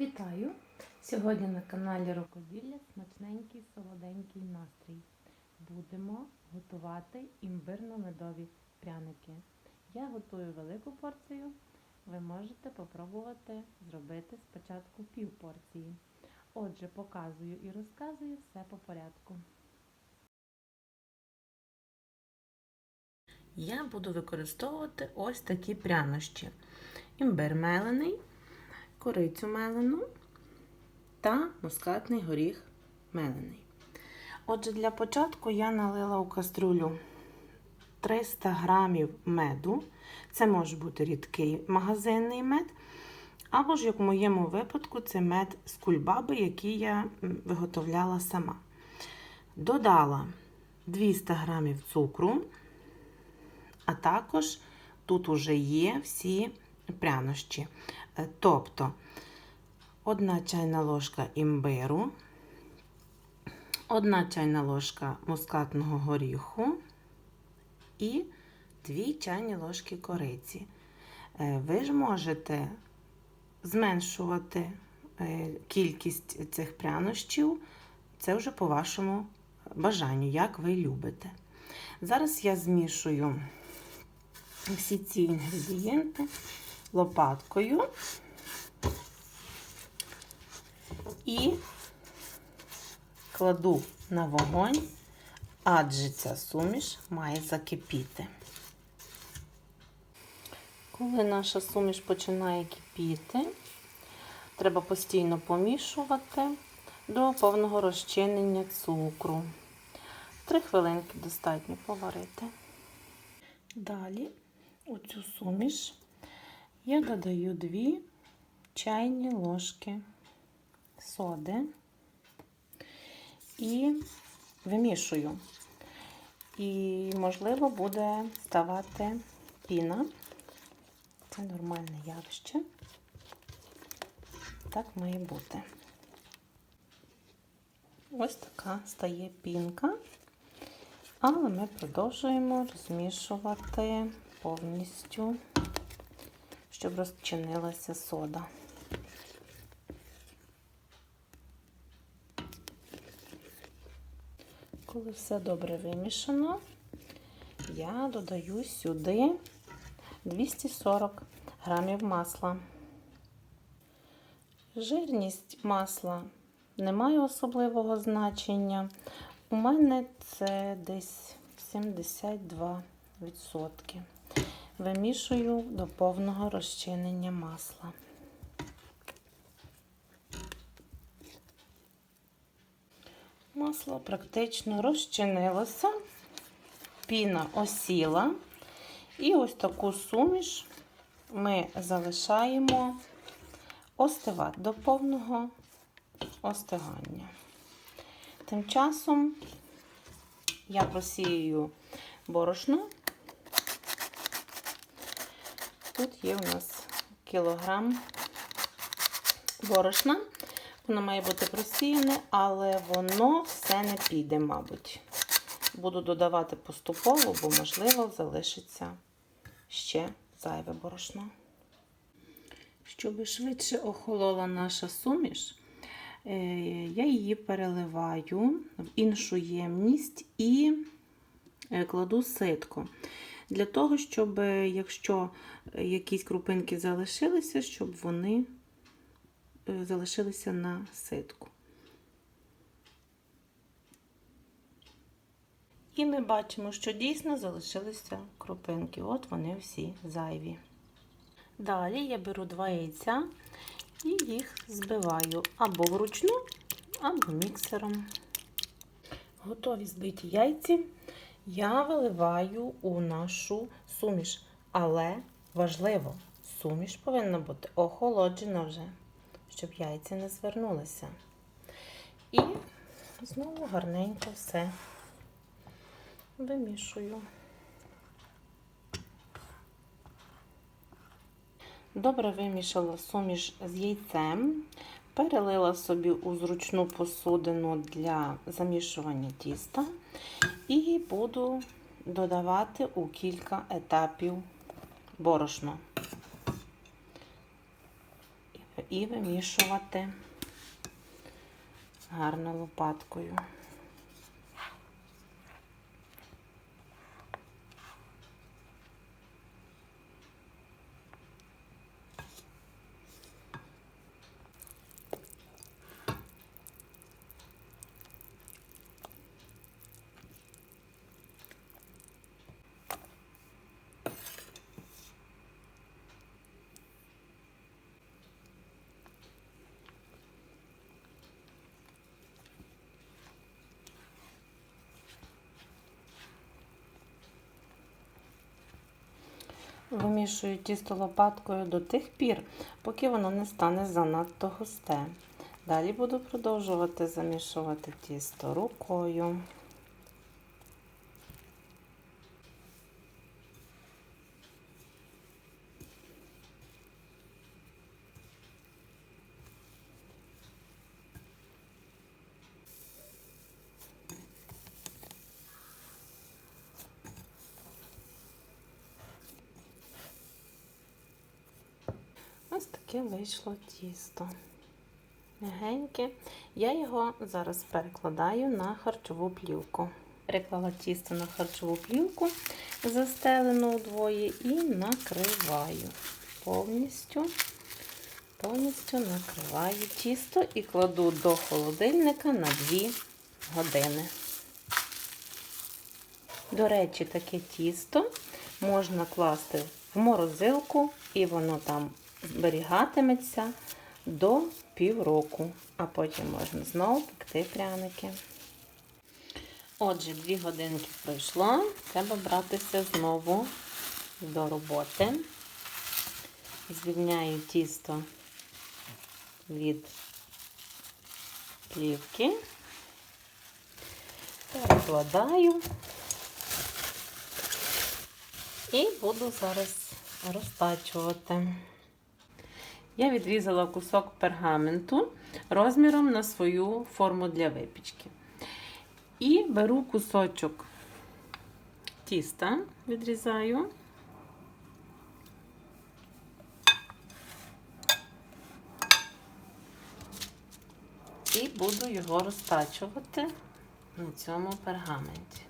Вітаю! Сьогодні на каналі Рукоділля смачненький солоденький настрій. Будемо готувати імбирно-медові пряники. Я готую велику порцію. Ви можете попробувати зробити спочатку пів порції. Отже, показую і розказую все по порядку. Я буду використовувати ось такі прянощі. Імбир мелений, корицю мелену та мускатний горіх мелений. Отже, для початку я налила у кастрюлю 300 грамів меду. Це може бути рідкий магазинний мед. Або ж, як в моєму випадку, це мед з кульбаби, який я виготовляла сама. Додала 200 грамів цукру, а також тут уже є всі прянощі. Тобто, одна чайна ложка імбиру, одна чайна ложка мускатного горіху і 2 чайні ложки кориці. Ви ж можете зменшувати кількість цих прянощів, це вже по вашому бажанню, як ви любите. Зараз я змішую всі ці інгредієнти лопаткою і кладу на вогонь, адже ця суміш має закипіти. Коли наша суміш починає кипіти, треба постійно помішувати до повного розчинення цукру. Три хвилинки достатньо поварити. Далі у цю суміш я додаю 2 чайні ложки соди і вимішую. І, можливо, буде ставати піна. Це нормальне явище. Так має бути. Ось така стає пінка, але ми продовжуємо розмішувати повністю, щоб розчинилася сода. Коли все добре вимішано, я додаю сюди 240 грамів масла. Жирність масла не має особливого значення. У мене це десь 72%. Вимішую до повного розчинення масла. Масло практично розчинилося, піна осіла, і ось таку суміш ми залишаємо остивати до повного остигання. Тим часом я просію борошно. Тут є у нас кілограм борошна. Воно має бути просіяне, але воно все не піде, мабуть. Буду додавати поступово, бо, можливо, залишиться ще зайве борошно. Щоб швидше охолола наша суміш, я її переливаю в іншу ємність і кладу ситко. Для того, щоб, якщо якісь крупинки залишилися, щоб вони залишилися на ситку. І ми бачимо, що дійсно залишилися крупинки. От вони всі зайві. Далі я беру два яйця і їх збиваю або вручну, або міксером. Готові збиті яйці я виливаю у нашу суміш. Але важливо, суміш повинна бути охолоджена вже, щоб яйця не звернулися. І знову гарненько все вимішую. Добре вимішала суміш з яйцем, перелила собі у зручну посудину для замішування тіста і буду додавати у кілька етапів борошно. І вимішувати гарно лопаткою. Вимішую тісто лопаткою до тих пір, поки воно не стане занадто густе. Далі буду продовжувати замішувати тісто рукою. Ось таке вийшло тісто. Мягеньке. Я його зараз перекладаю на харчову плівку. Переклала тісто на харчову плівку, застелену удвоє, і накриваю повністю, повністю накриваю тісто і кладу до холодильника на 2 години. До речі, таке тісто можна класти в морозилку, і воно там зберігатиметься до півроку, а потім можна знову пекти пряники. Отже, дві годинки пройшло, треба братися знову до роботи. Звільняю тісто від плівки, перекладаю і буду зараз розтачувати. Я відрізала кусок пергаменту розміром на свою форму для випічки. І беру кусочок тіста, відрізаю. І буду його розтачувати на цьому пергаменті.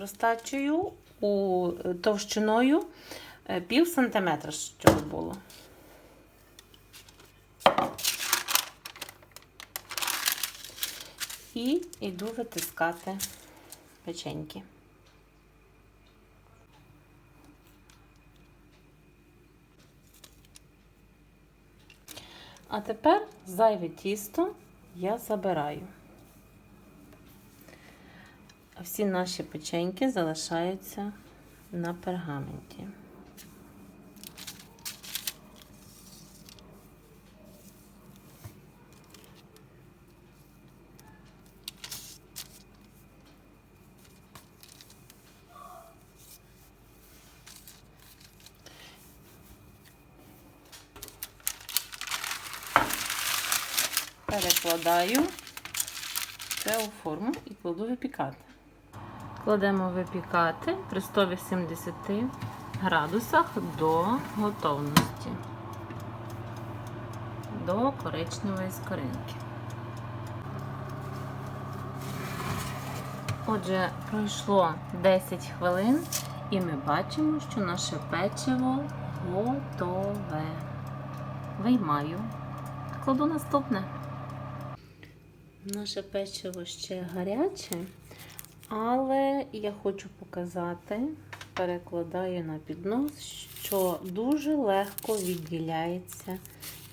Розтачую у товщиною е, пів сантиметра, щоб було. І йду витискати печеньки. А тепер зайве тісто я забираю. А всі наші печеньки залишаються на пергаменті. Перекладаю це у форму і кладу випікати. Кладемо випікати при 180 градусах до готовності, до коричневої скоринки. Отже, пройшло 10 хвилин і ми бачимо, що наше печиво готове. Виймаю, кладу наступне. Наше печиво ще гаряче. Але я хочу показати, перекладаю на піднос, що дуже легко відділяється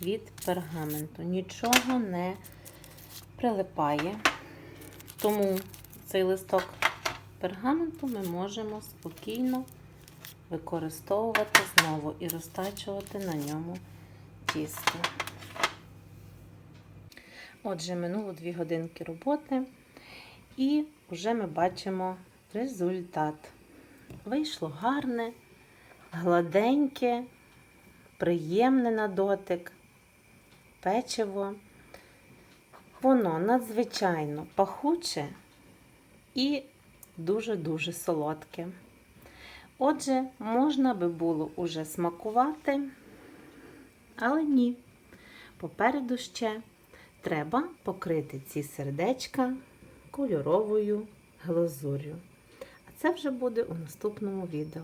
від пергаменту. Нічого не прилипає. Тому цей листок пергаменту ми можемо спокійно використовувати знову і розтачувати на ньому тісто. Отже, минуло 2 годинки роботи. І вже ми бачимо результат. вийшло гарне, гладеньке, приємне на дотик, печиво. Воно надзвичайно пахуче і дуже-дуже солодке. Отже, можна би було уже смакувати, але ні. Попереду ще треба покрити ці сердечка кольоровою глазур'ю. А це вже буде у наступному відео.